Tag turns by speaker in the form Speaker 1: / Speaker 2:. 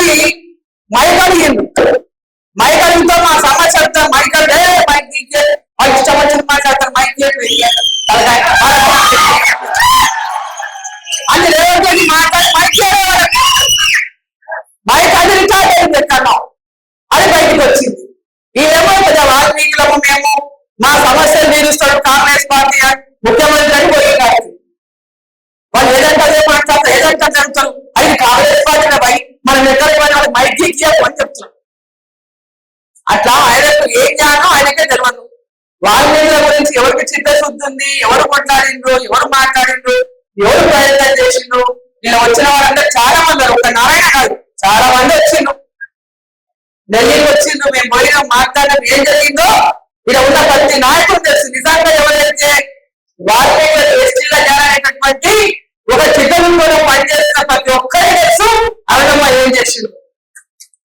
Speaker 1: పోయి మైకడిగిండు మైకడితో మా సమస్యలతో మైకడే మైక్ ఇచ్చే వాళ్ళు ఇష్టం వచ్చిన మాట్లాడతారు మైక్ అది రేవంత్ మాట్లాడి మైక్ మైక్ అది రికార్డ్ అయింది ఎక్కడో అది బయటకు వచ్చింది. ఈయనేమో కదా వాల్మీకులము మేము. మా సమస్యలు తీరుస్తాడు కాంగ్రెస్ పార్టీ ముఖ్యమంత్రి అని పోయి వాళ్ళు ఏదంటే మాట్లాడతారు ఏదంటే అదే జరుగుతారు పోయినా వాళ్ళకి చెప్తున్నాం. అట్లా ఆయనకు ఏం జ్ఞానం ఆయనకే తెలియదు వాల్మీకుల గురించి ఎవరికి చిత్తశుద్ధి ఉంది ఎవరు కొట్లాడిండ్రు ఎవరు మాట్లాడిండ్రు ఎవరు ప్రయత్నం చేసిండ్రు. నేను వచ్చిన వాళ్ళంటే చాలా మంది ఒక నారాయణ కాదు చాలా మంది వచ్చిండ్రు. ఢిల్లీకి వచ్చిండ్రు. మేము పోయినా మాట్లాడడం ఏం జరిగిందో ఇలా ఉన్న ప్రతి నాయకుడు తెలుసు. నిజంగా ఎవరైతే వాల్మీకుల ఎస్టీలో జారైనటువంటి ఒక చిత్తూరులో పనిచేస్తున్న ప్రతి ఒక్కరికి తెలుసు. అరగమ్మ ఏం చేసిండ్రు?